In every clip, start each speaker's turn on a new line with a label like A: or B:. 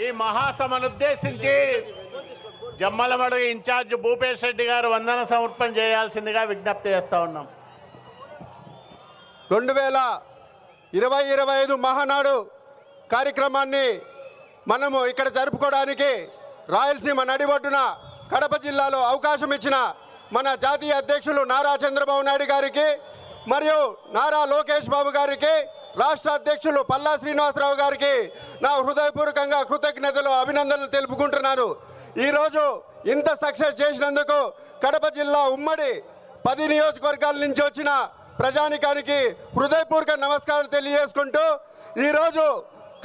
A: ఈ మహాసభను ఉద్దేశించి జమ్మలమడు ఇన్ఛార్జ్ భూపేష్ రెడ్డి గారు వందన సమర్పణ చేయాల్సిందిగా విజ్ఞప్తి చేస్తా ఉన్నాం.
B: రెండు వేల ఇరవై ఇరవై ఐదు మహానాడు కార్యక్రమాన్ని మనము ఇక్కడ జరుపుకోవడానికి రాయలసీమ నడిబొడ్డున కడప జిల్లాలో అవకాశం ఇచ్చిన మన జాతీయ అధ్యక్షులు నారా చంద్రబాబు నాయుడు గారికి మరియు నారా లోకేష్ బాబు గారికి రాష్ట్ర అధ్యక్షులు పల్లా శ్రీనివాసరావు గారికి నా హృదయపూర్వకంగా కృతజ్ఞతలు అభినందనలు తెలుపుకుంటున్నాను. ఈరోజు ఇంత సక్సెస్ చేసినందుకు కడప జిల్లా ఉమ్మడి పది నియోజకవర్గాల నుంచి వచ్చిన ప్రజానికానికి హృదయపూర్వక నమస్కారాలు తెలియజేసుకుంటూ ఈరోజు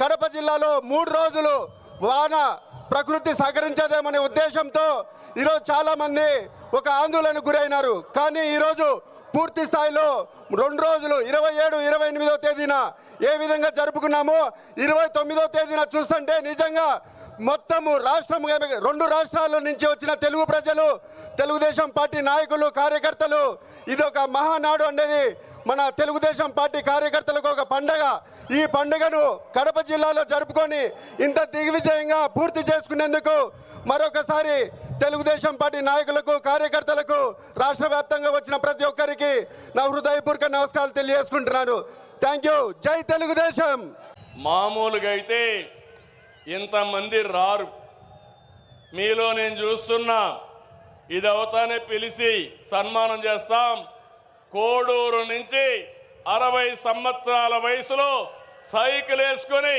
B: కడప జిల్లాలో మూడు రోజులు వాన ప్రకృతి సహకరించదేమనే ఉద్దేశంతో ఈరోజు చాలామంది ఒక ఆందోళనకు గురైనారు. కానీ ఈరోజు పూర్తి స్థాయిలో రెండు రోజులు ఇరవై ఏడు ఇరవై ఎనిమిదో తేదీన ఏ విధంగా జరుపుకున్నామో ఇరవై తొమ్మిదో తేదీన చూస్తుంటే నిజంగా మొత్తము రాష్ట్రం రెండు రాష్ట్రాల నుంచి వచ్చిన తెలుగు ప్రజలు తెలుగుదేశం పార్టీ నాయకులు కార్యకర్తలు ఇది ఒక మహానాడు అనేది మన తెలుగుదేశం పార్టీ కార్యకర్తలకు ఒక పండగ. ఈ పండుగను కడప జిల్లాలో జరుపుకొని ఇంత దిగ్విజయంగా పూర్తి చేసుకునేందుకు మరొకసారి తెలుగుదేశం పార్టీ నాయకులకు కార్యకర్తలకు రాష్ట్ర వ్యాప్తంగా వచ్చిన ప్రతి ఒక్కరికి నా హృదయపూర్వక నమస్కారాలు తెలియజేసుకుంటున్నాను. థ్యాంక్ యూ జై తెలుగుదేశం!
C: మామూలుగా అయితే ఇంతమంది రారు. మీలో నేను చూస్తున్నా. ఇది అవుతానే పిలిచి సన్మానం చేస్తాం. కోడూరు నుంచి అరవై సంవత్సరాల వయసులో సైకిల్ వేసుకొని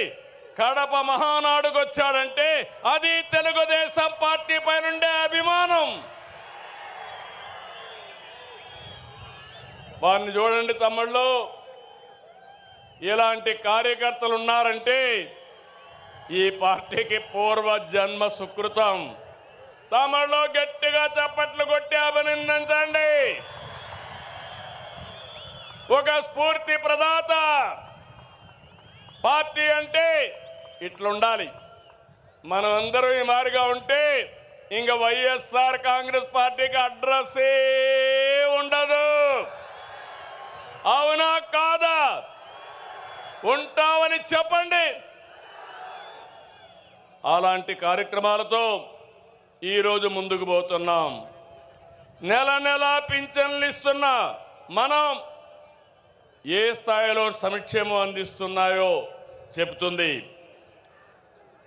C: కడప మహానాడుకు వచ్చాడంటే అది తెలుగుదేశం పార్టీ పైనుండే అభిమానం. వారిని చూడండి తమ్ముళ్ళు. ఇలాంటి కార్యకర్తలు ఉన్నారంటే ఈ పార్టీకి పూర్వ జన్మ సుకృతం. తమలో గట్టిగా చప్పట్లు కొట్టి అభినందించండి ఒక స్ఫూర్తి ప్రదాత. పార్టీ అంటే ఇట్లుండాలి. మనం అందరం ఈ మారిగా ఉంటే ఇంక వైఎస్ఆర్ కాంగ్రెస్ పార్టీకి అడ్రస్సే ఉండదు. అవునా కాదా? ఉంటామని చెప్పండి. అలాంటి కార్యక్రమాలతో ఈరోజు ముందుకు పోతున్నాం. నెల నెల పింఛన్లు ఇస్తున్న మనం ఏ స్థాయిలో సంక్షేమం అందిస్తున్నాయో చెబుతుంది.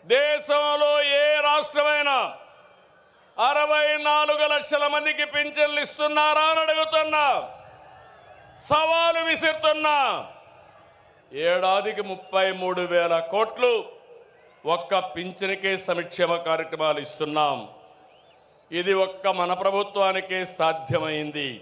C: దేశంలో ఏ రాష్ట్రమైనా అరవై నాలుగు లక్షల మందికి పింఛన్లు ఇస్తున్నారా అని అడుగుతున్నా. సవాలు విసురుతున్నా. ఏడాదికి ముప్పై మూడు వేల కోట్లు ఒక్క పింఛనికే సంక్షేమ కార్యక్రమాలు ఇస్తున్నాం. ఇది ఒక్క మన ప్రభుత్వానికే సాధ్యమైంది.